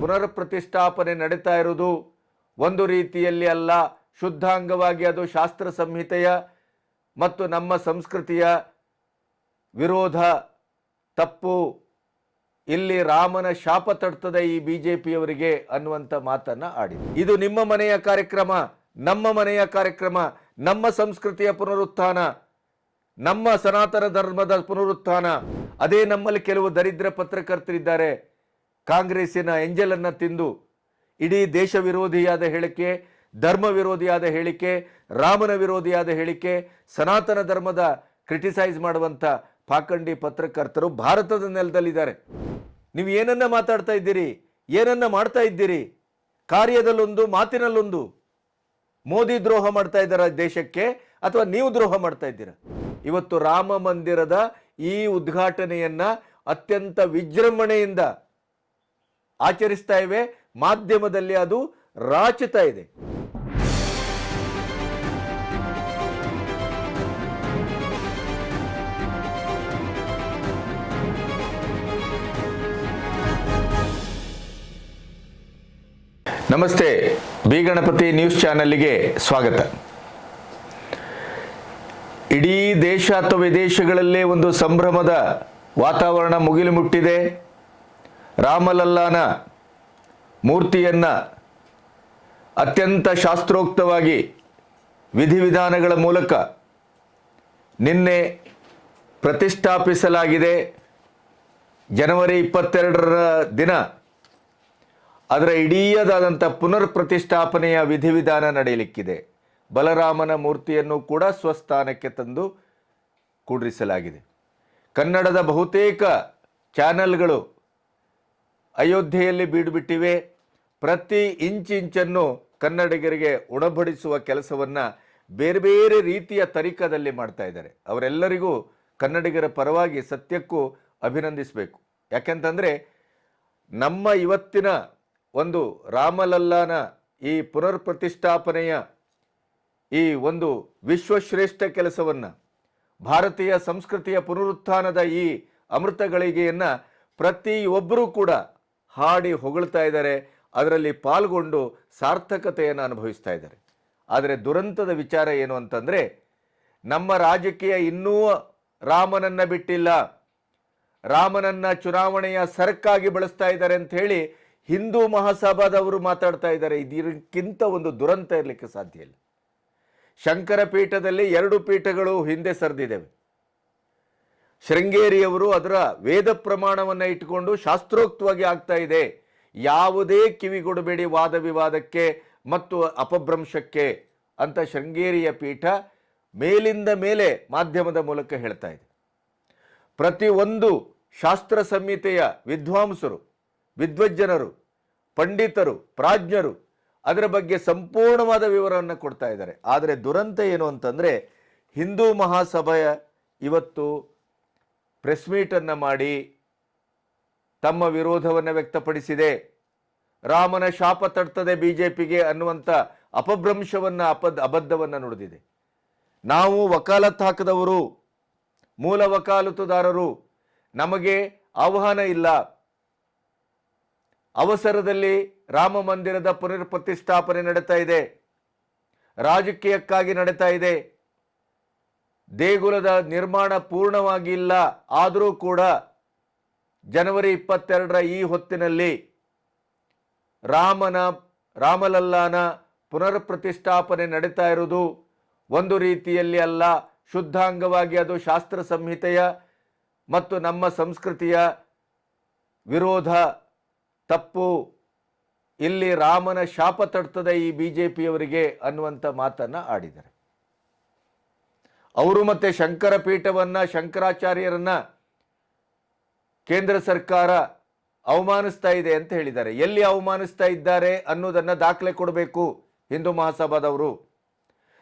ಪುನರ್ ಪ್ರತಿಷ್ಠಾಪನೆ ನಡೀತಾ ಇರುವುದು ಒಂದು ರೀತಿಯಲ್ಲಿ ಅಲ್ಲ, ಶುದ್ಧಾಂಗವಾಗಿ ಅದು ಶಾಸ್ತ್ರ ಸಂಹಿತೆಯ ಮತ್ತು ನಮ್ಮ ಸಂಸ್ಕೃತಿಯ ವಿರೋಧ, ತಪ್ಪು. ಇಲ್ಲಿ ರಾಮನ ಶಾಪ ತಡ್ತದೆ ಈ ಬಿಜೆಪಿಯವರಿಗೆ ಅನ್ನುವಂಥ ಮಾತನ್ನ ಆಡಿದೆ. ಇದು ನಿಮ್ಮ ಮನೆಯ ಕಾರ್ಯಕ್ರಮ, ನಮ್ಮ ಮನೆಯ ಕಾರ್ಯಕ್ರಮ, ನಮ್ಮ ಸಂಸ್ಕೃತಿಯ ಪುನರುತ್ಥಾನ, ನಮ್ಮ ಸನಾತನ ಧರ್ಮದ ಪುನರುತ್ಥಾನ. ಅದೇ ನಮ್ಮಲ್ಲಿ ಕೆಲವು ದರಿದ್ರ ಪತ್ರಕರ್ತರಿದ್ದಾರೆ. ಕಾಂಗ್ರೆಸ್ಸಿನ ಎಂಜಲನ್ನು ತಿಂದು ಇಡೀ ದೇಶ ವಿರೋಧಿಯಾದ ಹೇಳಿಕೆ ಧರ್ಮ ವಿರೋಧಿಯಾದ ಹೇಳಿಕೆ, ರಾಮನ ವಿರೋಧಿಯಾದ ಹೇಳಿಕೆ, ಸನಾತನ ಧರ್ಮದ ಕ್ರಿಟಿಸೈಸ್ ಮಾಡುವಂಥ ಪಾಖಂಡಿ ಪತ್ರಕರ್ತರು ಭಾರತದ ನೆಲದಲ್ಲಿದ್ದಾರೆ. ನೀವು ಏನನ್ನ ಮಾತಾಡ್ತಾ ಇದ್ದೀರಿ? ಏನನ್ನ ಮಾಡ್ತಾ ಇದ್ದೀರಿ? ಕಾರ್ಯದಲ್ಲೊಂದು, ಮಾತಿನಲ್ಲೊಂದು. ಮೋದಿ ದ್ರೋಹ ಮಾಡ್ತಾ ಇದ್ದಾರ ದೇಶಕ್ಕೆ ಅಥವಾ ನೀವು ದ್ರೋಹ ಮಾಡ್ತಾ ಇದ್ದೀರಾ? ಇವತ್ತು ರಾಮ ಮಂದಿರದ ಈ ಉದ್ಘಾಟನೆಯನ್ನ ಅತ್ಯಂತ ವಿಜೃಂಭಣೆಯಿಂದ ಆಚರಿಸ್ತಾ ಇವೆ. ಮಾಧ್ಯಮದಲ್ಲಿ ಅದು ರಾಚುತ್ತಾ ಇದೆ. ನಮಸ್ತೆ. ಬಿ ಗಣಪತಿ ನ್ಯೂಸ್ ಚಾನೆಲ್ಗೆ ಸ್ವಾಗತ. ಇಡೀ ದೇಶ ಅಥವಾ ವಿದೇಶಗಳಲ್ಲೇ ಒಂದು ಸಂಭ್ರಮದ ವಾತಾವರಣ ಮುಗಿಲು ಮುಟ್ಟಿದೆ. ರಾಮಲಲ್ಲಾನ ಮೂರ್ತಿಯನ್ನ ಅತ್ಯಂತ ಶಾಸ್ತ್ರೋಕ್ತವಾಗಿ ವಿಧಿವಿಧಾನಗಳ ಮೂಲಕ ನಿನ್ನೆ ಪ್ರತಿಷ್ಠಾಪಿಸಲಾಗಿದೆ. ಜನವರಿ ಇಪ್ಪತ್ತೆರಡರ ದಿನ ಅದರ ಇಡೀಯದಾದಂಥ ಪುನರ್ ಪ್ರತಿಷ್ಠಾಪನೆಯ ವಿಧಿವಿಧಾನ ನಡೆಯಲಿಕ್ಕಿದೆ. ಬಲರಾಮನ ಮೂರ್ತಿಯನ್ನು ಕೂಡ ಸ್ವಸ್ಥಾನಕ್ಕೆ ತಂದು ಕೂಡಿಸಲಾಗಿದೆ ಕನ್ನಡದ ಬಹುತೇಕ ಚಾನೆಲ್ಗಳು ಅಯೋಧ್ಯೆಯಲ್ಲಿ ಬೀಡುಬಿಟ್ಟಿವೆ. ಪ್ರತಿ ಇಂಚಿಂಚನ್ನು ಕನ್ನಡಿಗರಿಗೆ ಉಣಬಡಿಸುವ ಕೆಲಸವನ್ನು ಬೇರೆ ಬೇರೆ ರೀತಿಯ ತರಿಕದಲ್ಲಿ ಮಾಡ್ತಾ ಇದ್ದಾರೆ. ಅವರೆಲ್ಲರಿಗೂ ಕನ್ನಡಿಗರ ಪರವಾಗಿ ಸತ್ಯಕ್ಕೂ ಅಭಿನಂದಿಸಬೇಕು. ಯಾಕೆಂತಂದರೆ ನಮ್ಮ ಇವತ್ತಿನ ಒಂದು ರಾಮಲಲ್ಲಾನ ಈ ಪುನರ್ ಪ್ರತಿಷ್ಠಾಪನೆಯ ಈ ಒಂದು ವಿಶ್ವಶ್ರೇಷ್ಠ ಕೆಲಸವನ್ನು, ಭಾರತೀಯ ಸಂಸ್ಕೃತಿಯ ಪುನರುತ್ಥಾನದ ಈ ಅಮೃತ ಗಳಿಗೆಯನ್ನು ಪ್ರತಿಯೊಬ್ಬರೂ ಕೂಡ ಹಾಡಿ ಹೊಗಳ್ತಾ ಇದ್ದಾರೆ. ಅದರಲ್ಲಿ ಪಾಲ್ಗೊಂಡು ಸಾರ್ಥಕತೆಯನ್ನು ಅನುಭವಿಸ್ತಾ ಇದ್ದಾರೆ. ಆದರೆ ದುರಂತದ ವಿಚಾರ ಏನು ಅಂತಂದರೆ, ನಮ್ಮ ರಾಜಕೀಯ ಇನ್ನೂ ರಾಮನನ್ನು ಬಿಟ್ಟಿಲ್ಲ. ರಾಮನನ್ನ ಚುನಾವಣೆಯ ಸರಕ್ಕಾಗಿ ಬಳಸ್ತಾ ಇದ್ದಾರೆ ಅಂತ ಹೇಳಿ ಹಿಂದೂ ಮಹಾಸಭಾದವರು ಮಾತಾಡ್ತಾ ಇದ್ದಾರೆ. ಇದಕ್ಕಿಂತ ಒಂದು ದುರಂತ ಇರಲಿಕ್ಕೆ ಸಾಧ್ಯ ಇಲ್ಲ. ಶಂಕರ ಪೀಠದಲ್ಲಿ ಎರಡು ಪೀಠಗಳು ಹಿಂದೆ ಸರಿದಿದ್ದೇವೆ ಶೃಂಗೇರಿಯವರು ಅದರ ವೇದ ಪ್ರಮಾಣವನ್ನು ಇಟ್ಟುಕೊಂಡು ಶಾಸ್ತ್ರೋಕ್ತವಾಗಿ ಆಗ್ತಾ ಇದೆ. ಯಾವುದೇ ಕಿವಿಗೊಡಬೇಡಿ ವಾದ ವಿವಾದಕ್ಕೆ ಮತ್ತು ಅಪಭ್ರಂಶಕ್ಕೆ ಅಂತ ಶೃಂಗೇರಿಯ ಪೀಠ ಮೇಲಿಂದ ಮೇಲೆ ಮಾಧ್ಯಮದ ಮೂಲಕ ಹೇಳ್ತಾ ಇದೆ. ಪ್ರತಿಯೊಂದು ಶಾಸ್ತ್ರ ಸಂಹಿತೆಯ ವಿದ್ವಾಂಸರು, ವಿದ್ವಜ್ಜನರು, ಪಂಡಿತರು, ಪ್ರಾಜ್ಞರು ಅದರ ಬಗ್ಗೆ ಸಂಪೂರ್ಣವಾದ ವಿವರವನ್ನು ಕೊಡ್ತಾ ಇದ್ದಾರೆ. ಆದರೆ ದುರಂತ ಏನು ಅಂತಂದರೆ ಹಿಂದೂ ಮಹಾಸಭೆಯ ಇವತ್ತು ಪ್ರೆಸ್ ಮೀಟನ್ನು ಮಾಡಿ ತಮ್ಮ ವಿರೋಧವನ್ನು ವ್ಯಕ್ತಪಡಿಸಿದೆ. ರಾಮನ ಶಾಪ ತಡ್ತದೆ ಬಿ ಜೆ ಪಿಗೆ ಅನ್ನುವಂಥ ಅಪಭ್ರಂಶವನ್ನು ಅಪದ್, ಅಬದ್ಧವನ್ನು ನುಡಿದಿದೆ. ನಾವು ವಕಾಲತ್ ಹಾಕದವರು, ಮೂಲ ವಕಾಲತುದಾರರು ನಮಗೆ ಆಹ್ವಾನ ಇಲ್ಲ. ಅವಸರದಲ್ಲಿ ರಾಮ ಮಂದಿರದ ಪುನರ್ ಪ್ರತಿಷ್ಠಾಪನೆ ನಡೀತಾ ಇದೆ. ರಾಜಕೀಯಕ್ಕಾಗಿ ನಡೀತಾ ಇದೆ. ದೇಗುಲದ ನಿರ್ಮಾಣ ಪೂರ್ಣವಾಗಿಲ್ಲ ಆದರೂ ಕೂಡ ಜನವರಿ ಇಪ್ಪತ್ತೆರಡರ ಈ ಹೊತ್ತಿನಲ್ಲಿ ರಾಮನ, ರಾಮಲಲ್ಲಾನ ಪುನರ್ ಪ್ರತಿಷ್ಠಾಪನೆ ನಡೀತಾ ಇರುವುದು ಒಂದು ರೀತಿಯಲ್ಲಿ ಅಲ್ಲ, ಶುದ್ಧಾಂಗವಾಗಿ ಅದು ಶಾಸ್ತ್ರ ಸಂಹಿತೆಯ ಮತ್ತು ನಮ್ಮ ಸಂಸ್ಕೃತಿಯ ವಿರೋಧ, ತಪ್ಪು. ಇಲ್ಲಿ ರಾಮನ ಶಾಪ ತಡ್ತದೆ ಈ ಬಿ ಜೆ ಪಿಯವರಿಗೆ ಅನ್ನುವಂಥ ಮಾತನ್ನು ಆಡಿದ್ದಾರೆ. ಅವರು ಮತ್ತೆ ಶಂಕರ ಪೀಠವನ್ನ ಶಂಕರಾಚಾರ್ಯರನ್ನ ಕೇಂದ್ರ ಸರ್ಕಾರ ಅವಮಾನಿಸ್ತಾ ಇದೆ ಅಂತ ಹೇಳಿದ್ದಾರೆ. ಎಲ್ಲಿ ಅವಮಾನಿಸ್ತಾ ಇದ್ದಾರೆ ಅನ್ನೋದನ್ನು ದಾಖಲೆ ಕೊಡಬೇಕು ಹಿಂದೂ ಮಹಾಸಭಾದವರು.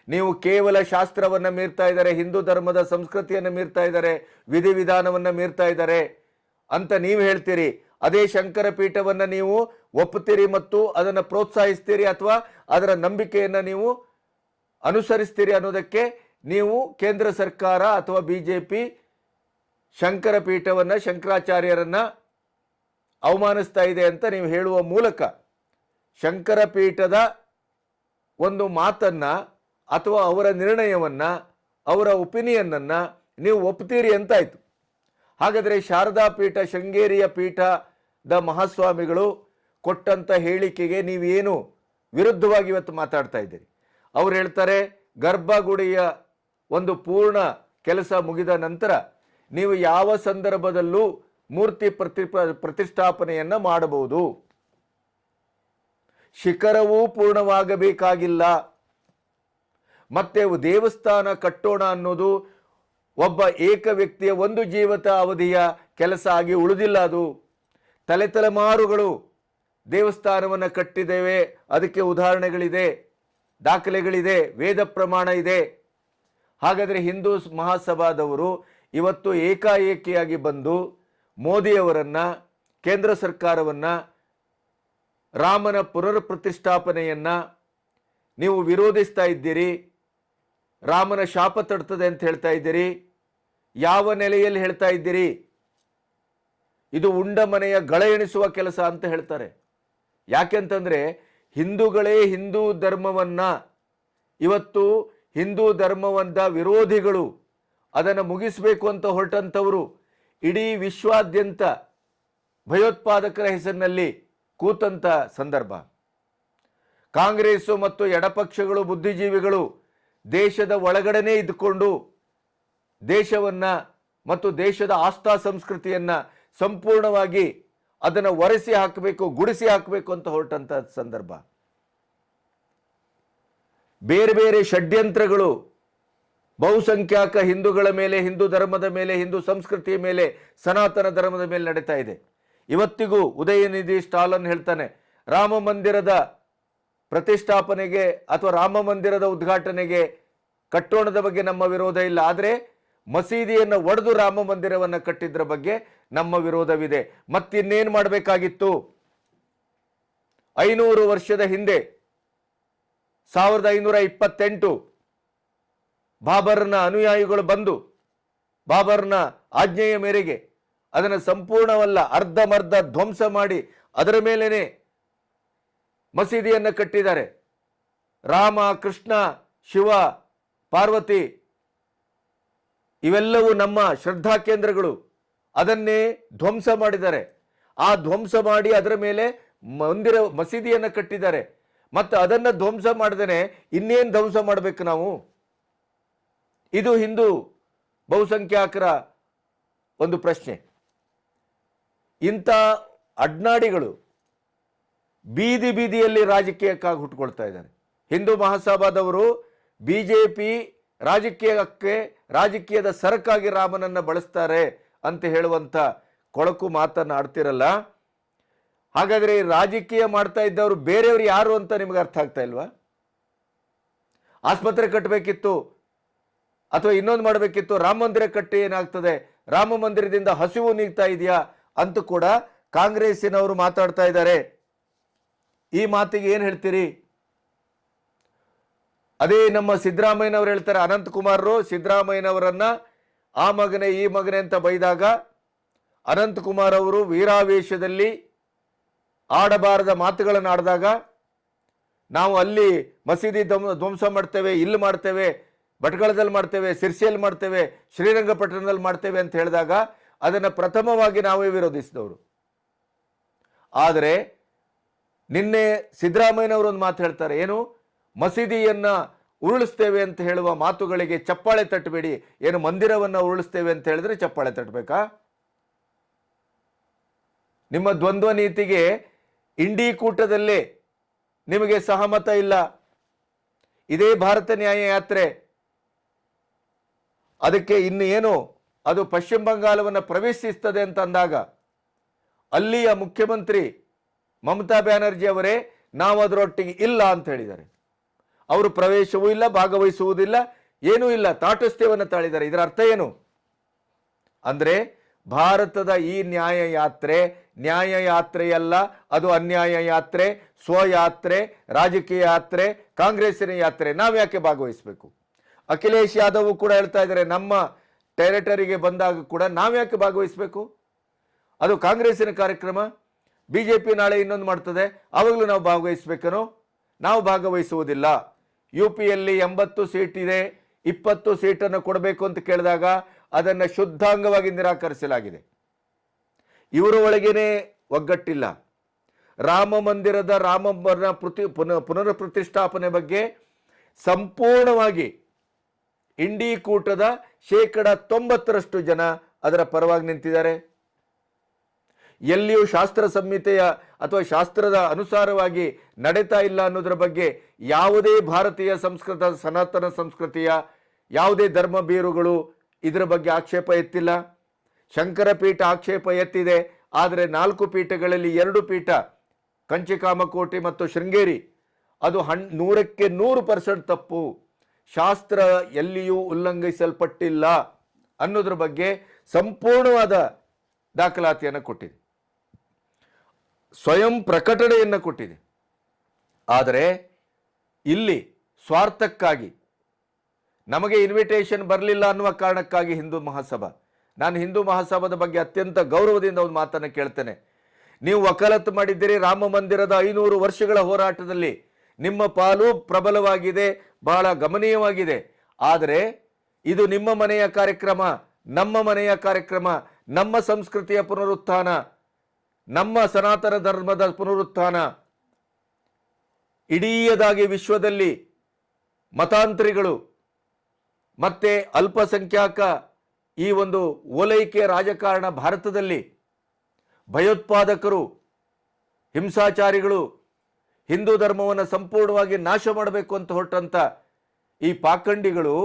ನೀವು ಕೇವಲ ಶಾಸ್ತ್ರವನ್ನ ಮೀರ್ತಾ ಇದ್ದಾರೆ, ಹಿಂದೂ ಧರ್ಮದ ಸಂಸ್ಕೃತಿಯನ್ನು ಮೀರ್ತಾ ಇದ್ದಾರೆ, ವಿಧಿವಿಧಾನವನ್ನ ಮೀರ್ತಾ ಇದ್ದಾರೆ ಅಂತ ನೀವು ಹೇಳ್ತೀರಿ. ಅದೇ ಶಂಕರ ಪೀಠವನ್ನ ನೀವು ಒಪ್ಪುತ್ತೀರಿ ಮತ್ತು ಅದನ್ನು ಪ್ರೋತ್ಸಾಹಿಸ್ತೀರಿ ಅಥವಾ ಅದರ ನಂಬಿಕೆಯನ್ನು ನೀವು ಅನುಸರಿಸ್ತೀರಿ ಅನ್ನೋದಕ್ಕೆ ನೀವು ಕೇಂದ್ರ ಸರ್ಕಾರ ಅಥವಾ ಬಿ ಜೆ ಪಿ ಶಂಕರ ಪೀಠವನ್ನು ಶಂಕರಾಚಾರ್ಯರನ್ನ ಅವಮಾನಿಸ್ತಾ ಇದೆ ಅಂತ ನೀವು ಹೇಳುವ ಮೂಲಕ ಶಂಕರ ಪೀಠದ ಒಂದು ಮಾತನ್ನ ಅಥವಾ ಅವರ ನಿರ್ಣಯವನ್ನ, ಅವರ ಒಪಿನಿಯನ್ನನ್ನು ನೀವು ಒಪ್ತೀರಿ ಅಂತಾಯ್ತು. ಹಾಗಾದರೆ ಶಾರದಾ ಪೀಠ ಶೃಂಗೇರಿಯ ಪೀಠದ ಮಹಾಸ್ವಾಮಿಗಳು ಕೊಟ್ಟಂತ ಹೇಳಿಕೆಗೆ ನೀವೇನು ವಿರುದ್ಧವಾಗಿ ಇವತ್ತು ಮಾತಾಡ್ತಾ ಇದ್ದೀರಿ? ಅವ್ರು ಹೇಳ್ತಾರೆ, ಗರ್ಭಗುಡಿಯ ಒಂದು ಪೂರ್ಣ ಕೆಲಸ ಮುಗಿದ ನಂತರ ನೀವು ಯಾವ ಸಂದರ್ಭದಲ್ಲೂ ಮೂರ್ತಿ ಪ್ರತಿ ಪ್ರತಿಷ್ಠಾಪನೆಯನ್ನು ಮಾಡಬಹುದು. ಶಿಖರವೂ ಪೂರ್ಣವಾಗಬೇಕಾಗಿಲ್ಲ. ಮತ್ತೆ ದೇವಸ್ಥಾನ ಕಟ್ಟೋಣ ಅನ್ನೋದು ಒಬ್ಬ ಏಕ ವ್ಯಕ್ತಿಯ ಒಂದು ಜೀವಿತ ಅವಧಿಯ ಕೆಲಸ ಆಗಿ ಉಳಿದಿಲ್ಲ ಅದು. ತಲೆತಲೆಮಾರುಗಳು ದೇವಸ್ಥಾನವನ್ನು ಕಟ್ಟಿದ್ದೇವೆ, ಅದಕ್ಕೆ ಉದಾಹರಣೆಗಳಿದೆ, ದಾಖಲೆಗಳಿದೆ, ವೇದ ಪ್ರಮಾಣ ಇದೆ. ಹಾಗಾದರೆ ಹಿಂದೂ ಮಹಾಸಭಾದವರು ಇವತ್ತು ಏಕಾಏಕಿಯಾಗಿ ಬಂದು ಮೋದಿಯವರನ್ನು, ಕೇಂದ್ರ ಸರ್ಕಾರವನ್ನು, ರಾಮನ ಪುನರ್ ಪ್ರತಿಷ್ಠಾಪನೆಯನ್ನು ನೀವು ವಿರೋಧಿಸ್ತಾ ಇದ್ದೀರಿ, ರಾಮನ ಶಾಪ ತಡ್ತದೆ ಅಂತ ಹೇಳ್ತಾ ಇದ್ದೀರಿ, ಯಾವ ನೆಲೆಯಲ್ಲಿ ಹೇಳ್ತಾ ಇದ್ದೀರಿ? ಇದು ಉಂಡ ಮನೆಯ ಗಳ ಎಣಿಸುವ ಕೆಲಸ ಅಂತ ಹೇಳ್ತಾರೆ. ಯಾಕೆಂತಂದರೆ ಹಿಂದೂಗಳೇ ಹಿಂದೂ ಧರ್ಮವನ್ನು ಇವತ್ತು ಹಿಂದೂ ಧರ್ಮವಂತ ವಿರೋಧಿಗಳು ಅದನ್ನು ಮುಗಿಸಬೇಕು ಅಂತ ಹೊರಟಂಥವರು ಇಡೀ ವಿಶ್ವಾದ್ಯಂತ ಭಯೋತ್ಪಾದಕರ ಹೆಸರಿನಲ್ಲಿ ಕೂತಂತ ಸಂದರ್ಭ. ಕಾಂಗ್ರೆಸ್ಸು ಮತ್ತು ಎಡಪಕ್ಷಗಳು ಬುದ್ಧಿಜೀವಿಗಳು ದೇಶದ ಒಳಗಡೆನೇ ಇದ್ದುಕೊಂಡು ದೇಶವನ್ನ ಮತ್ತು ದೇಶದ ಆಸ್ಥಾ ಸಂಸ್ಕೃತಿಯನ್ನ ಸಂಪೂರ್ಣವಾಗಿ ಅದನ್ನು ಒರೆಸಿ ಹಾಕಬೇಕು, ಗುಡಿಸಿ ಹಾಕಬೇಕು ಅಂತ ಹೊರಟಂಥ ಸಂದರ್ಭ. ಬೇರೆ ಬೇರೆ ಷಡ್ಯಂತ್ರಗಳು ಬಹುಸಂಖ್ಯಾಕ ಹಿಂದೂಗಳ ಮೇಲೆ, ಹಿಂದೂ ಧರ್ಮದ ಮೇಲೆ, ಹಿಂದೂ ಸಂಸ್ಕೃತಿಯ ಮೇಲೆ, ಸನಾತನ ಧರ್ಮದ ಮೇಲೆ ನಡೀತಾ ಇದೆ. ಇವತ್ತಿಗೂ ಉದಯನಿಧಿ ಸ್ಟಾಲನ್ ಹೇಳ್ತಾನೆ, ರಾಮ ಮಂದಿರದ ಪ್ರತಿಷ್ಠಾಪನೆಗೆ ಅಥವಾ ರಾಮ ಮಂದಿರದ ಉದ್ಘಾಟನೆಗೆ ಕಟ್ಟೋಣದ ಬಗ್ಗೆ ನಮ್ಮ ವಿರೋಧ ಇಲ್ಲ. ಆದರೆ ಮಸೀದಿಯನ್ನು ಒಡೆದು ರಾಮ ಮಂದಿರವನ್ನು ಕಟ್ಟಿದ್ರ ಬಗ್ಗೆ ನಮ್ಮ ವಿರೋಧವಿದೆ. ಮತ್ತಿನ್ನೇನು ಮಾಡಬೇಕಾಗಿತ್ತು? ಐನೂರು ವರ್ಷದ ಹಿಂದೆ ಸಾವಿರದ ಐನೂರ ಇಪ್ಪತ್ತೆಂಟು ಬಾಬರ್ನ ಅನುಯಾಯಿಗಳು ಬಂದು ಬಾಬರ್ನ ಆಜ್ಞೆಯ ಮೇರೆಗೆ ಅದನ್ನು ಸಂಪೂರ್ಣವಲ್ಲ ಅರ್ಧಮರ್ಧ ಧ್ವಂಸ ಮಾಡಿ ಅದರ ಮೇಲೇನೆ ಮಸೀದಿಯನ್ನು ಕಟ್ಟಿದ್ದಾರೆ. ರಾಮ, ಕೃಷ್ಣ, ಶಿವ, ಪಾರ್ವತಿ ಇವೆಲ್ಲವೂ ನಮ್ಮ ಶ್ರದ್ಧಾ ಕೇಂದ್ರಗಳು. ಅದನ್ನೇ ಧ್ವಂಸ ಮಾಡಿದ್ದಾರೆ. ಆ ಧ್ವಂಸ ಮಾಡಿ ಅದರ ಮೇಲೆ ಮಂದಿರ ಮಸೀದಿಯನ್ನು ಕಟ್ಟಿದ್ದಾರೆ. ಮತ್ತು ಅದನ್ನು ಧ್ವಂಸ ಮಾಡದೇನೆ ಇನ್ನೇನು ಧ್ವಂಸ ಮಾಡಬೇಕು ನಾವು? ಇದು ಹಿಂದೂ ಬಹುಸಂಖ್ಯಾತರ ಒಂದು ಪ್ರಶ್ನೆ. ಇಂಥ ಅಡ್ನಾಡಿಗಳು ಬೀದಿ ಬೀದಿಯಲ್ಲಿ ರಾಜಕೀಯಕ್ಕಾಗಿ ಹುಟ್ಟುಕೊಳ್ತಾ ಇದ್ದಾರೆ. ಹಿಂದೂ ಮಹಾಸಭಾದವರು ಬಿ ಜೆ ಪಿ ರಾಜಕೀಯಕ್ಕೆ, ರಾಜಕೀಯದ ಸರಕಾಗಿ ರಾಮನನ್ನು ಬಳಸ್ತಾರೆ ಅಂತ ಹೇಳುವಂಥ ಕೊಳಕು ಮಾತನ್ನು ಆಡ್ತಿರಲ್ಲ ಹಾಗಾದರೆ ರಾಜಕೀಯ ಮಾಡ್ತಾ ಇದ್ದವರು ಬೇರೆಯವರು ಯಾರು ಅಂತ ನಿಮಗೆ ಅರ್ಥ ಆಗ್ತಾ ಇಲ್ವಾ? ಆಸ್ಪತ್ರೆ ಕಟ್ಟಬೇಕಿತ್ತು ಅಥವಾ ಇನ್ನೊಂದು ಮಾಡಬೇಕಿತ್ತು, ರಾಮ ಮಂದಿರ ಕಟ್ಟಿ ಏನಾಗ್ತದೆ? ರಾಮ ಮಂದಿರದಿಂದ ಹಸಿವು ನೀಗ್ತಾ ಇದೆಯಾ ಅಂತ ಕೂಡ ಕಾಂಗ್ರೆಸ್ಸಿನವರು ಮಾತಾಡ್ತಾ ಇದ್ದಾರೆ. ಈ ಮಾತಿಗೆ ಏನು ಹೇಳ್ತೀರಿ? ಅದೇ ನಮ್ಮ ಸಿದ್ದರಾಮಯ್ಯನವರು ಹೇಳ್ತಾರೆ, ಅನಂತಕುಮಾರರು ಸಿದ್ದರಾಮಯ್ಯನವರನ್ನ ಆ ಮಗನೇ, ಈ ಮಗನೇ ಅಂತ ಬೈದಾಗ ಅನಂತಕುಮಾರ್ ಅವರು ವೀರಾವೇಶದಲ್ಲಿ ಆಡಬಾರದ ಮಾತುಗಳನ್ನು ಆಡಿದಾಗ ನಾವು ಅಲ್ಲಿ ಮಸೀದಿ ಧ್ವಂಸ ಮಾಡ್ತೇವೆ, ಇಲ್ಲಿ ಮಾಡ್ತೇವೆ, ಭಟ್ಕಳದಲ್ಲಿ ಮಾಡ್ತೇವೆ, ಸಿರ್ಸಿಯಲ್ಲಿ ಮಾಡ್ತೇವೆ, ಶ್ರೀರಂಗಪಟ್ಟಣದಲ್ಲಿ ಮಾಡ್ತೇವೆ ಅಂತ ಹೇಳಿದಾಗ ಅದನ್ನು ಪ್ರಥಮವಾಗಿ ನಾವೇ ವಿರೋಧಿಸಿದವರು. ಆದರೆ ನಿನ್ನೆ ಸಿದ್ದರಾಮಯ್ಯನವರು ಒಂದು ಮಾತು ಹೇಳ್ತಾರೆ, ಏನು ಮಸೀದಿಯನ್ನು ಉರುಳಿಸ್ತೇವೆ ಅಂತ ಹೇಳುವ ಮಾತುಗಳಿಗೆ ಚಪ್ಪಾಳೆ ತಟ್ಟಬೇಡಿ, ಏನು ಮಂದಿರವನ್ನು ಉರುಳಿಸ್ತೇವೆ ಅಂತ ಹೇಳಿದ್ರೆ ಚಪ್ಪಾಳೆ ತಟ್ಟಬೇಕಾ? ನಿಮ್ಮ ದ್ವಂದ್ವ ನೀತಿಗೆ ಇಂಡಿ ಕೂಟದಲ್ಲೇ ನಿಮಗೆ ಸಹಮತ ಇಲ್ಲ. ಇದೇ ಭಾರತ ನ್ಯಾಯ ಯಾತ್ರೆ. ಅದಕ್ಕೆ ಇನ್ನು ಅದು ಪಶ್ಚಿಮ ಬಂಗಾಲವನ್ನು ಪ್ರವೇಶಿಸ್ತದೆ ಅಂತ ಅಂದಾಗ ಅಲ್ಲಿಯ ಮುಖ್ಯಮಂತ್ರಿ ಮಮತಾ ಬ್ಯಾನರ್ಜಿ ಅವರೇ ನಾವು ಅದರೊಟ್ಟಿಗೆ ಇಲ್ಲ ಅಂತ ಹೇಳಿದ್ದಾರೆ. ಅವರು ಪ್ರವೇಶವೂ ಇಲ್ಲ, ಭಾಗವಹಿಸುವುದಿಲ್ಲ, ಏನೂ ಇಲ್ಲ, ತಾಟಸ್ಥ್ಯವನ್ನು ತಾಳಿದ್ದಾರೆ. ಇದರ ಅರ್ಥ ಏನು? ಅಂದರೆ ಭಾರತದ ಈ ನ್ಯಾಯ ಯಾತ್ರೆ ನ್ಯಾಯ ಯಾತ್ರೆಯಲ್ಲ ಅದು ಅನ್ಯಾಯ ಯಾತ್ರೆ ಸ್ವಯಾತ್ರೆ, ರಾಜಕೀಯ ಯಾತ್ರೆ, ಕಾಂಗ್ರೆಸ್ಸಿನ ಯಾತ್ರೆ. ನಾವು ಯಾಕೆ ಭಾಗವಹಿಸಬೇಕು? ಅಖಿಲೇಶ್ ಯಾದವ್ ಕೂಡ ಹೇಳ್ತಾ ಇದ್ದಾರೆ, ನಮ್ಮ ಟೆರಿಟರಿಗೆ ಬಂದಾಗ ಕೂಡ ನಾವು ಯಾಕೆ ಭಾಗವಹಿಸಬೇಕು? ಅದು ಕಾಂಗ್ರೆಸ್ಸಿನ ಕಾರ್ಯಕ್ರಮ ಬಿ ಜೆ ಪಿ ನಾಳೆ ಇನ್ನೊಂದು ಮಾಡ್ತದೆ ಆವಾಗಲೂ ನಾವು ಭಾಗವಹಿಸ್ಬೇಕನೋ? ನಾವು ಭಾಗವಹಿಸುವುದಿಲ್ಲ. ಯು ಪಿಯಲ್ಲಿ ಎಂಬತ್ತು ಸೀಟ್ ಇದೆ, ಇಪ್ಪತ್ತು ಸೀಟನ್ನು ಕೊಡಬೇಕು ಅಂತ ಕೇಳಿದಾಗ ಅದನ್ನು ಶುದ್ಧಾಂಗವಾಗಿ ನಿರಾಕರಿಸಲಾಗಿದೆ. ಇವರ ಒಳಗೇನೆ ಒಗ್ಗಟ್ಟಿಲ್ಲ. ರಾಮ ಮಂದಿರದ ರಾಮನ ಪ್ರತಿ ಪುನಃ ಪುನರ್ ಪ್ರತಿಷ್ಠಾಪನೆ ಬಗ್ಗೆ ಸಂಪೂರ್ಣವಾಗಿ ಇಂಡಿ ಕೂಟದ ಶೇಕಡ ತೊಂಬತ್ತರಷ್ಟು ಜನ ಅದರ ಪರವಾಗಿ ನಿಂತಿದ್ದಾರೆ. ಎಲ್ಲಿಯೂ ಶಾಸ್ತ್ರ ಸಂಹಿತೆಯ ಅಥವಾ ಶಾಸ್ತ್ರದ ಅನುಸಾರವಾಗಿ ನಡೀತಾ ಇಲ್ಲ ಅನ್ನೋದರ ಬಗ್ಗೆ ಯಾವುದೇ ಭಾರತೀಯ ಸಂಸ್ಕೃತ ಸನಾತನ ಸಂಸ್ಕೃತಿಯ ಯಾವುದೇ ಧರ್ಮ ಬೀರುಗಳು ಇದರ ಬಗ್ಗೆ ಆಕ್ಷೇಪ ಎತ್ತಿಲ್ಲ. ಶಂಕರ ಪೀಠ ಆಕ್ಷೇಪ ಎತ್ತಿದೆ. ಆದರೆ ನಾಲ್ಕು ಪೀಠಗಳಲ್ಲಿ ಎರಡು ಪೀಠ, ಕಂಚಿಕಾಮಕೋಟೆ ಮತ್ತು ಶೃಂಗೇರಿ. ಅದು ಹಣ್ ನೂರಕ್ಕೆ ನೂರು ಪರ್ಸೆಂಟ್ ತಪ್ಪು. ಶಾಸ್ತ್ರ ಎಲ್ಲಿಯೂ ಉಲ್ಲಂಘಿಸಲ್ಪಟ್ಟಿಲ್ಲ ಅನ್ನೋದ್ರ ಬಗ್ಗೆ ಸಂಪೂರ್ಣವಾದ ದಾಖಲಾತಿಯನ್ನು ಕೊಟ್ಟಿದೆ. ಸ್ವಯಂ ಪ್ರಕಟಣೆಯನ್ನು ಕೊಟ್ಟಿದೆ. ಆದರೆ ಇಲ್ಲಿ ಸ್ವಾರ್ಥಕ್ಕಾಗಿ ನಮಗೆ ಇನ್ವಿಟೇಷನ್ ಬರಲಿಲ್ಲ ಅನ್ನುವ ಕಾರಣಕ್ಕಾಗಿ ಹಿಂದೂ ಮಹಾಸಭಾ ನಾನು ಹಿಂದೂ ಮಹಾಸಭಾದ ಬಗ್ಗೆ ಅತ್ಯಂತ ಗೌರವದಿಂದ ಒಂದು ಮಾತನ್ನು ಕೇಳ್ತೇನೆ. ನೀವು ವಕಾಲತ್ತು ಮಾಡಿದ್ದೀರಿ, ರಾಮ ಮಂದಿರದ ಐನೂರು ವರ್ಷಗಳ ಹೋರಾಟದಲ್ಲಿ ನಿಮ್ಮ ಪಾಲು ಪ್ರಬಲವಾಗಿದೆ, ಬಹಳ ಗಮನೀಯವಾಗಿದೆ. ಆದರೆ ಇದು ನಿಮ್ಮ ಮನೆಯ ಕಾರ್ಯಕ್ರಮ, ನಮ್ಮ ಮನೆಯ ಕಾರ್ಯಕ್ರಮ, ನಮ್ಮ ಸಂಸ್ಕೃತಿಯ ಪುನರುತ್ಥಾನ, ನಮ್ಮ ಸನಾತನ ಧರ್ಮದ ಪುನರುತ್ಥಾನ. ಇಡೀಯದಾಗಿ ವಿಶ್ವದಲ್ಲಿ ಮತಾಂತರಿಗಳು, ಮತ್ತೆ ಅಲ್ಪಸಂಖ್ಯಾಕ ಈ ಒಂದು ಓಲೈಕೆ ರಾಜಕಾರಣ ಭಾರತದಲ್ಲಿ ಭಯೋತ್ಪಾದಕರು, ಹಿಂಸಾಚಾರಿಗಳು, ಹಿಂದೂ ಧರ್ಮವನ್ನು ಸಂಪೂರ್ಣವಾಗಿ ನಾಶ ಮಾಡಬೇಕು ಅಂತ ಹೊರಟಂತ ಈ ಪಾಖಂಡಿಗಳು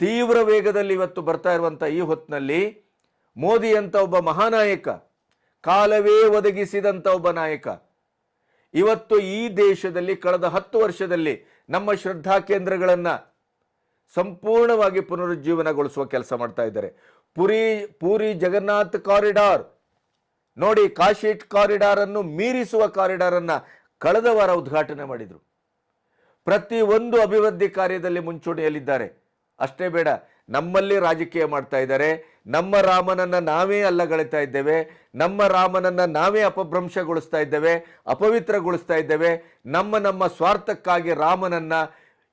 ತೀವ್ರ ವೇಗದಲ್ಲಿ ಇವತ್ತು ಬರ್ತಾ ಇರುವಂಥ ಈ ಹೊತ್ತಿನಲ್ಲಿ ಮೋದಿ ಅಂತ ಒಬ್ಬ ಮಹಾನಾಯಕ, ಕಾಲವೇ ಒದಗಿಸಿದಂಥ ಒಬ್ಬ ನಾಯಕ. ಇವತ್ತು ಈ ದೇಶದಲ್ಲಿ ಕಳೆದ ಹತ್ತು ವರ್ಷದಲ್ಲಿ ನಮ್ಮ ಶ್ರದ್ಧಾ ಕೇಂದ್ರಗಳನ್ನು ಸಂಪೂರ್ಣವಾಗಿ ಪುನರುಜ್ಜೀವನಗೊಳಿಸುವ ಕೆಲಸ ಮಾಡ್ತಾ ಇದ್ದಾರೆ. ಪುರಿ, ಪೂರಿ ಜಗನ್ನಾಥ್ ಕಾರಿಡಾರ್. ನೋಡಿ ಕಾಶಿ ಕಾರಿಡಾರ್ ಅನ್ನು ಮೀರಿಸುವ ಕಾರಿಡಾರ್ ಅನ್ನ ಕಳೆದ ವಾರ ಉದ್ಘಾಟನೆ ಮಾಡಿದರು. ಪ್ರತಿ ಒಂದು ಅಭಿವೃದ್ಧಿ ಕಾರ್ಯದಲ್ಲಿ ಮುಂಚೂಣಿಯಲ್ಲಿದ್ದಾರೆ. ಅಷ್ಟೇ ಬೇಡ, ನಮ್ಮಲ್ಲಿ ರಾಜಕೀಯ ಮಾಡ್ತಾ ಇದ್ದಾರೆ. ನಮ್ಮ ರಾಮನನ್ನ ನಾವೇ ಅಲ್ಲಗಳೆತಾ ಇದ್ದೇವೆ. ನಮ್ಮ ರಾಮನನ್ನ ನಾವೇ ಅಪಭ್ರಂಶಗೊಳಿಸ್ತಾ ಇದ್ದೇವೆ, ಅಪವಿತ್ರಗೊಳಿಸ್ತಾ ಇದ್ದೇವೆ. ನಮ್ಮ ನಮ್ಮ ಸ್ವಾರ್ಥಕ್ಕಾಗಿ ರಾಮನನ್ನ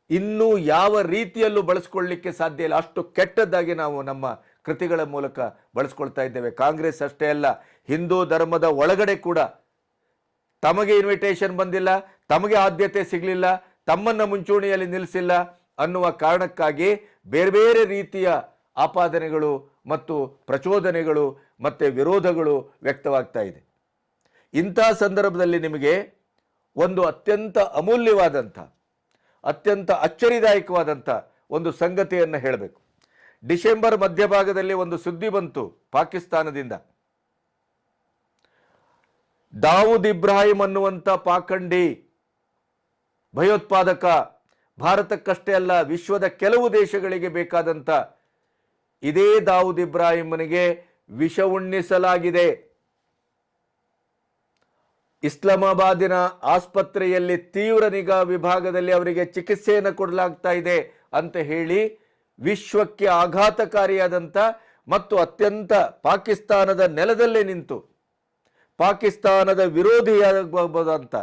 ಇನ್ನೂ ಯಾವ ರೀತಿಯಲ್ಲೂ ಬಳಸ್ಕೊಳ್ಳಿಕ್ಕೆ ಸಾಧ್ಯ ಇಲ್ಲ. ಅಷ್ಟು ಕೆಟ್ಟದ್ದಾಗಿ ನಾವು ನಮ್ಮ ಕೃತಿಗಳ ಮೂಲಕ ಬಳಸ್ಕೊಳ್ತಾ ಇದ್ದೇವೆ. ಕಾಂಗ್ರೆಸ್ ಅಷ್ಟೇ ಅಲ್ಲ, ಹಿಂದೂ ಧರ್ಮದ ಒಳಗಡೆ ಕೂಡ ತಮಗೆ ಇನ್ವಿಟೇಷನ್ ಬಂದಿಲ್ಲ, ತಮಗೆ ಆದ್ಯತೆ ಸಿಗಲಿಲ್ಲ, ತಮ್ಮನ್ನ ಮುಂಚೂಣಿಯಲ್ಲಿ ನಿಲ್ಲಿಸಿಲ್ಲ ಅನ್ನುವ ಕಾರಣಕ್ಕಾಗಿ ಬೇರೆ ಬೇರೆ ರೀತಿಯ ಆಪಾದನೆಗಳು ಮತ್ತು ಪ್ರಚೋದನೆಗಳು ಮತ್ತು ವಿರೋಧಗಳು ವ್ಯಕ್ತವಾಗ್ತಾ ಇದೆ. ಇಂಥ ಸಂದರ್ಭದಲ್ಲಿ ನಿಮಗೆ ಒಂದು ಅತ್ಯಂತ ಅಮೂಲ್ಯವಾದಂಥ ಅತ್ಯಂತ ಅಚ್ಚರಿದಾಯಕವಾದಂಥ ಒಂದು ಸಂಗತಿಯನ್ನು ಹೇಳಬೇಕು. ಡಿಸೆಂಬರ್ ಮಧ್ಯಭಾಗದಲ್ಲಿ ಒಂದು ಸುದ್ದಿ ಬಂತು ಪಾಕಿಸ್ತಾನದಿಂದ. ದಾವೂದ್ ಇಬ್ರಾಹಿಂ ಅನ್ನುವಂಥ ಪಾಖಂಡಿ ಭಯೋತ್ಪಾದಕ ಭಾರತಕ್ಕಷ್ಟೇ ಅಲ್ಲ, ವಿಶ್ವದ ಕೆಲವು ದೇಶಗಳಿಗೆ ಬೇಕಾದಂಥ ಇದೇ ದಾವೂದ್ ಇಬ್ರಾಹಿಂನಿಗೆ ವಿಷ ಉಣ್ಣಿಸಲಾಗಿದೆ. ಇಸ್ಲಾಮಾಬಾದಿನ ಆಸ್ಪತ್ರೆಯಲ್ಲಿ ತೀವ್ರ ನಿಗಾ ವಿಭಾಗದಲ್ಲಿ ಅವರಿಗೆ ಚಿಕಿತ್ಸೆಯನ್ನು ಕೊಡಲಾಗ್ತಾ ಇದೆ ಅಂತ ಹೇಳಿ ವಿಶ್ವಕ್ಕೆ ಆಘಾತಕಾರಿಯಾದಂಥ ಮತ್ತು ಅತ್ಯಂತ ಪಾಕಿಸ್ತಾನದ ನೆಲದಲ್ಲೇ ನಿಂತು ಪಾಕಿಸ್ತಾನದ ವಿರೋಧಿಯಾಗಬಹುದಾದಂಥ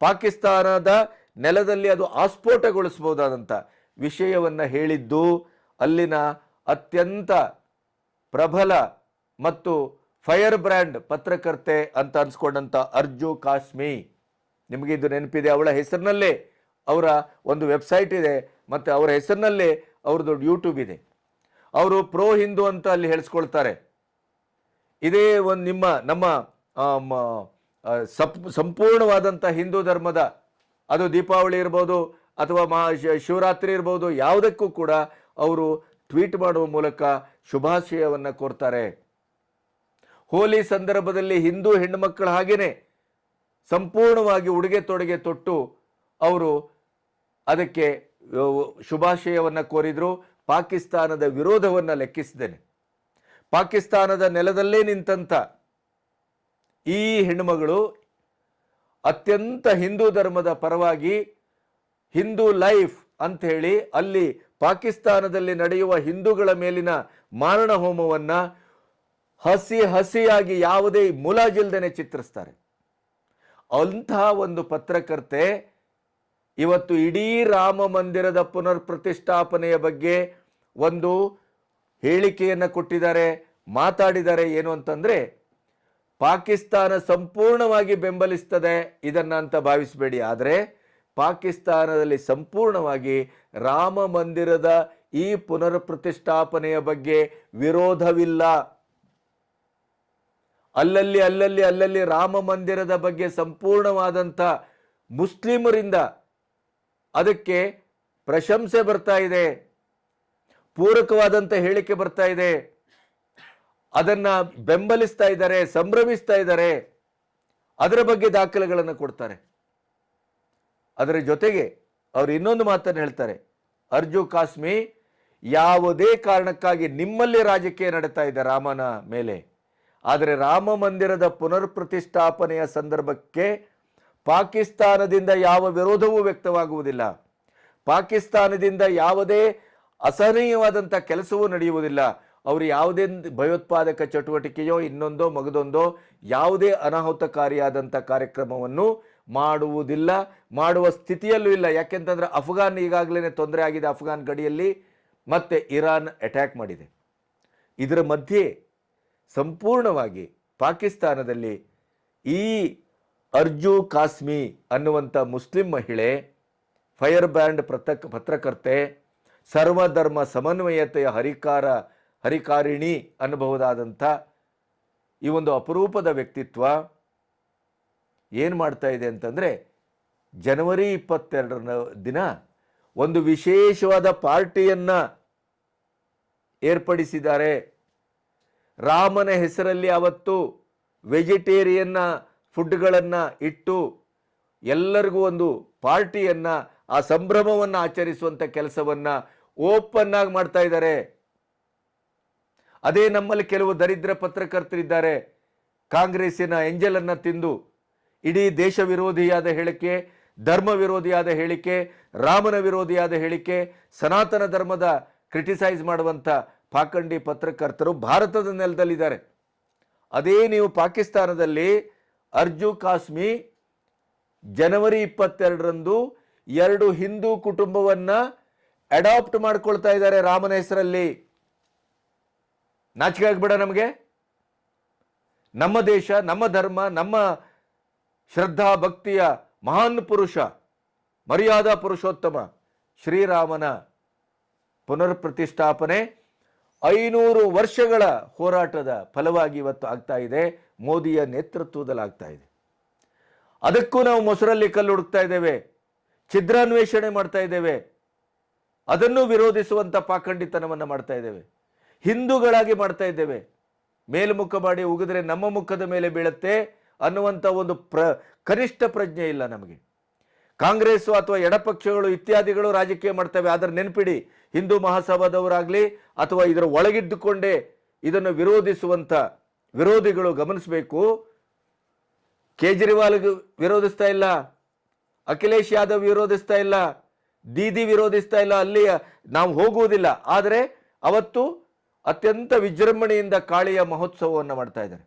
ಪಾಕಿಸ್ತಾನದ ನೆಲದಲ್ಲಿ ಅದು ಆಸ್ಫೋಟಗೊಳಿಸಬಹುದಾದಂಥ ವಿಷಯವನ್ನು ಹೇಳಿದ್ದು ಅಲ್ಲಿನ ಅತ್ಯಂತ ಪ್ರಬಲ ಮತ್ತು ಫೈರ್ ಬ್ರ್ಯಾಂಡ್ ಪತ್ರಕರ್ತೆ ಅಂತ ಅನ್ಸ್ಕೊಂಡಂತ ಅರ್ಜು ಕಾಶ್ಮಿ. ನಿಮಗೆ ಇದು ನೆನಪಿದೆ, ಅವಳ ಹೆಸರಿನಲ್ಲೇ ಅವರ ಒಂದು ವೆಬ್ಸೈಟ್ ಇದೆ, ಮತ್ತು ಅವರ ಹೆಸರಿನಲ್ಲೇ ಅವ್ರದ್ದು ಯೂಟ್ಯೂಬ್ ಇದೆ. ಅವರು ಪ್ರೋ ಹಿಂದೂ ಅಂತ ಅಲ್ಲಿ ಹೇಳಿಸ್ಕೊಳ್ತಾರೆ. ಇದೇ ಒಂದು ನಿಮ್ಮ, ನಮ್ಮ ಸಪ್ ಸಂಪೂರ್ಣವಾದಂಥ ಹಿಂದೂ ಧರ್ಮದ, ಅದು ದೀಪಾವಳಿ ಇರ್ಬೋದು, ಅಥವಾ ಮಹಾ ಶಿವರಾತ್ರಿ ಇರ್ಬೋದು, ಯಾವುದಕ್ಕೂ ಕೂಡ ಅವರು ಟ್ವೀಟ್ ಮಾಡುವ ಮೂಲಕ ಶುಭಾಶಯವನ್ನು ಕೋರ್ತಾರೆ. ಹೋಲಿ ಸಂದರ್ಭದಲ್ಲಿ ಹಿಂದೂ ಹೆಣ್ಣುಮಕ್ಕಳ ಹಾಗೇನೆ ಸಂಪೂರ್ಣವಾಗಿ ಉಡುಗೆ ತೊಡುಗೆ ತೊಟ್ಟು ಅವರು ಅದಕ್ಕೆ ಶುಭಾಶಯವನ್ನು ಕೋರಿದರು. ಪಾಕಿಸ್ತಾನದ ವಿರೋಧವನ್ನು ಲೆಕ್ಕಿಸಿದ್ದೇನೆ. ಪಾಕಿಸ್ತಾನದ ನೆಲದಲ್ಲೇ ನಿಂತಂತ ಈ ಹೆಣ್ಣುಮಗಳು ಅತ್ಯಂತ ಹಿಂದೂ ಧರ್ಮದ ಪರವಾಗಿ ಹಿಂದೂ ಲೈಫ್ ಅಂತ ಹೇಳಿ ಅಲ್ಲಿ ಪಾಕಿಸ್ತಾನದಲ್ಲಿ ನಡೆಯುವ ಹಿಂದೂಗಳ ಮೇಲಿನ ಮಾರಣ ಹೋಮವನ್ನ ಹಸಿ ಹಸಿಯಾಗಿ ಯಾವುದೇ ಮುಲಾಜಿಲ್ದೇನೆ ಚಿತ್ರಿಸ್ತಾರೆ. ಅಂತಹ ಒಂದು ಪತ್ರಕರ್ತೆ ಇವತ್ತು ಇಡೀ ರಾಮ ಮಂದಿರದ ಪುನರ್ ಪ್ರತಿಷ್ಠಾಪನೆಯ ಬಗ್ಗೆ ಒಂದು ಹೇಳಿಕೆಯನ್ನು ಕೊಟ್ಟಿದ್ದಾರೆ, ಮಾತಾಡಿದ್ದಾರೆ ಏನು ಅಂತಂದರೆ, ಪಾಕಿಸ್ತಾನ ಸಂಪೂರ್ಣವಾಗಿ ಬೆಂಬಲಿಸ್ತದೆ ಇದನ್ನು ಅಂತ ಭಾವಿಸಬೇಡಿ. ಆದರೆ ಪಾಕಿಸ್ತಾನದಲ್ಲಿ ಸಂಪೂರ್ಣವಾಗಿ ರಾಮ ಮಂದಿರದ ಈ ಪುನರ್ ಪ್ರತಿಷ್ಠಾಪನೆಯ ಬಗ್ಗೆ ವಿರೋಧವಿಲ್ಲ. ಅಲ್ಲಲ್ಲಿ ಅಲ್ಲಲ್ಲಿ ಅಲ್ಲಲ್ಲಿ ರಾಮ ಮಂದಿರದ ಬಗ್ಗೆ ಸಂಪೂರ್ಣವಾದಂಥ ಮುಸ್ಲಿಮರಿಂದ ಅದಕ್ಕೆ ಪ್ರಶಂಸೆ ಬರ್ತಾ ಇದೆ, ಪೂರಕವಾದಂಥ ಹೇಳಿಕೆ ಬರ್ತಾ ಇದೆ. ಅದನ್ನ ಬೆಂಬಲಿಸ್ತಾ ಇದ್ದಾರೆ, ಸಂಭ್ರಮಿಸ್ತಾ ಇದ್ದಾರೆ. ಅದರ ಬಗ್ಗೆ ದಾಖಲೆಗಳನ್ನು ಕೊಡ್ತಾರೆ. ಅದರ ಜೊತೆಗೆ ಅವರು ಇನ್ನೊಂದು ಮಾತನ್ನು ಹೇಳ್ತಾರೆ. ಅರ್ಜು ಕಾಸ್ಮಿ, ಯಾವುದೇ ಕಾರಣಕ್ಕಾಗಿ ನಿಮ್ಮಲ್ಲಿ ರಾಜಕೀಯ ನಡೀತಾ ಇದೆ ರಾಮನ ಮೇಲೆ. ಆದರೆ ರಾಮ ಮಂದಿರದ ಪುನರ್ ಪ್ರತಿಷ್ಠಾಪನೆಯ ಸಂದರ್ಭಕ್ಕೆ ಪಾಕಿಸ್ತಾನದಿಂದ ಯಾವ ವಿರೋಧವೂ ವ್ಯಕ್ತವಾಗುವುದಿಲ್ಲ. ಪಾಕಿಸ್ತಾನದಿಂದ ಯಾವುದೇ ಅಸಹನೀಯವಾದಂಥ ಕೆಲಸವೂ ನಡೆಯುವುದಿಲ್ಲ. ಅವರು ಯಾವುದೇ ಭಯೋತ್ಪಾದಕ ಚಟುವಟಿಕೆಯೋ ಇನ್ನೊಂದೋ ಮಗದೊಂದೋ ಯಾವುದೇ ಅನಾಹುತಕಾರಿಯಾದಂಥ ಕಾರ್ಯಕ್ರಮವನ್ನು ಮಾಡುವುದಿಲ್ಲ. ಮಾಡುವ ಸ್ಥಿತಿಯಲ್ಲೂ ಇಲ್ಲ. ಯಾಕೆಂತಂದ್ರೆ ಅಫ್ಘಾನ್ ಈಗಾಗಲೇ ತೊಂದರೆ ಆಗಿದೆ ಅಫ್ಘಾನ್ ಗಡಿಯಲ್ಲಿ, ಮತ್ತೆ ಇರಾನ್ ಅಟ್ಯಾಕ್ ಮಾಡಿದೆ. ಇದರ ಮಧ್ಯೆ ಸಂಪೂರ್ಣವಾಗಿ ಪಾಕಿಸ್ತಾನದಲ್ಲಿ ಈ ಅರ್ಜು ಕಾಸ್ಮಿ ಅನ್ನುವಂಥ ಮುಸ್ಲಿಂ ಮಹಿಳೆ ಫೈರ್ ಬ್ಯಾಂಡ್ ಪತ್ರಕ ಪತ್ರಕರ್ತೆ, ಸರ್ವಧರ್ಮ ಸಮನ್ವಯತೆಯ ಹರಿಕಾರ, ಹರಿಕಾರಿಣಿ ಅನ್ನಬಹುದಾದಂಥ ಈ ಒಂದು ಅಪರೂಪದ ವ್ಯಕ್ತಿತ್ವ ಏನು ಮಾಡ್ತಾ ಇದೆ ಅಂತಂದರೆ, ಜನವರಿ ಇಪ್ಪತ್ತೆರಡರ ದಿನ ಒಂದು ವಿಶೇಷವಾದ ಪಾರ್ಟಿಯನ್ನು ಏರ್ಪಡಿಸಿದ್ದಾರೆ. ರಾಮನ ಹೆಸರಲ್ಲಿ ಅವತ್ತು ವೆಜಿಟೇರಿಯನ್ನ ಫುಡ್ಗಳನ್ನು ಇಟ್ಟು ಎಲ್ಲರಿಗೂ ಒಂದು ಪಾರ್ಟಿಯನ್ನು, ಆ ಸಂಭ್ರಮವನ್ನು ಆಚರಿಸುವಂಥ ಕೆಲಸವನ್ನು ಓಪನ್ ಆಗಿ ಮಾಡ್ತಾ ಇದ್ದಾರೆ. ಅದೇ ನಮ್ಮಲ್ಲಿ ಕೆಲವು ದರಿದ್ರ ಪತ್ರಕರ್ತರಿದ್ದಾರೆ ಕಾಂಗ್ರೆಸ್ಸಿನ ಎಂಜಲನ್ನು ತಿಂದು ಇಡೀ ದೇಶ ವಿರೋಧಿಯಾದ ಹೇಳಿಕೆ, ಧರ್ಮ ವಿರೋಧಿಯಾದ ಹೇಳಿಕೆ, ರಾಮನ ವಿರೋಧಿಯಾದ ಹೇಳಿಕೆ, ಸನಾತನ ಧರ್ಮದ ಕ್ರಿಟಿಸೈಸ್ ಮಾಡುವಂಥ ಪಾಖಂಡಿ ಪತ್ರಕರ್ತರು ಭಾರತದ ನೆಲದಲ್ಲಿದ್ದಾರೆ. ಅದೇ ನೀವು ಪಾಕಿಸ್ತಾನದಲ್ಲಿ ಅರ್ಜು ಕಾಸ್ಮಿ ಜನವರಿ ಇಪ್ಪತ್ತೆರಡರಂದು ಎರಡು ಹಿಂದೂ ಕುಟುಂಬವನ್ನ ಅಡಾಪ್ಟ್ ಮಾಡ್ಕೊಳ್ತಾ ಇದ್ದಾರೆ ರಾಮನ ಹೆಸರಲ್ಲಿ. ನಾಚಿಕೆ ಆಗ್ಬೇಡ ನಮಗೆ. ನಮ್ಮ ದೇಶ, ನಮ್ಮ ಧರ್ಮ, ನಮ್ಮ ಶ್ರದ್ಧಾ, ಭಕ್ತಿಯ ಮಹಾನ್ ಪುರುಷ, ಮರ್ಯಾದಾ ಪುರುಷೋತ್ತಮ ಶ್ರೀರಾಮನ ಪುನರ್ ಪ್ರತಿಷ್ಠಾಪನೆ. ಐನೂರು ವರ್ಷಗಳ ಹೋರಾಟದ ಫಲವಾಗಿ ಇವತ್ತು ಆಗ್ತಾ ಇದೆ. ಮೋದಿಯ ನೇತೃತ್ವದಲ್ಲಿ ಆಗ್ತಾ ಇದೆ. ಅದಕ್ಕೂ ನಾವು ಮೊಸರಲ್ಲಿ ಕಲ್ಲು ಹುಡುಕ್ತಾ ಇದ್ದೇವೆ. ಛಿದ್ರಾನ್ವೇಷಣೆ ಮಾಡ್ತಾ ಇದ್ದೇವೆ. ಅದನ್ನು ವಿರೋಧಿಸುವಂಥ ಪಾಖಂಡಿತನವನ್ನು ಮಾಡ್ತಾ ಇದ್ದೇವೆ. ಹಿಂದೂಗಳಾಗಿ ಮಾಡ್ತಾ ಇದ್ದೇವೆ. ಮೇಲ್ಮುಖ ಮಾಡಿ ಉಗಿದ್ರೆ ನಮ್ಮ ಮುಖದ ಮೇಲೆ ಬೀಳುತ್ತೆ ಅನ್ನುವಂಥ ಒಂದು ಪ್ರ, ಕನಿಷ್ಠ ಪ್ರಜ್ಞೆ ಇಲ್ಲ ನಮಗೆ. ಕಾಂಗ್ರೆಸ್ ಅಥವಾ ಎಡಪಕ್ಷಗಳು ಇತ್ಯಾದಿಗಳು ರಾಜಕೀಯ ಮಾಡ್ತವೆ. ಆದರೆ ನೆನಪಿಡಿ ಹಿಂದೂ ಮಹಾಸಭಾದವರಾಗಲಿ ಅಥವಾ ಇದರ ಒಳಗಿದ್ದುಕೊಂಡೇ ಇದನ್ನು ವಿರೋಧಿಸುವಂಥ ವಿರೋಧಿಗಳು ಗಮನಿಸಬೇಕು. ಕೇಜ್ರಿವಾಲ್ ವಿರೋಧಿಸ್ತಾ ಇಲ್ಲ, ಅಖಿಲೇಶ್ ಯಾದವ್ ವಿರೋಧಿಸ್ತಾ ಇಲ್ಲ, ದೀದಿ ವಿರೋಧಿಸ್ತಾ ಇಲ್ಲ, ಅಲ್ಲಿ ನಾವು ಹೋಗುವುದಿಲ್ಲ. ಆದರೆ ಅವತ್ತು ಅತ್ಯಂತ ವಿಜೃಂಭಣೆಯಿಂದ ಕಾಳಿಯ ಮಹೋತ್ಸವವನ್ನು ಮಾಡ್ತಾ ಇದ್ದಾರೆ.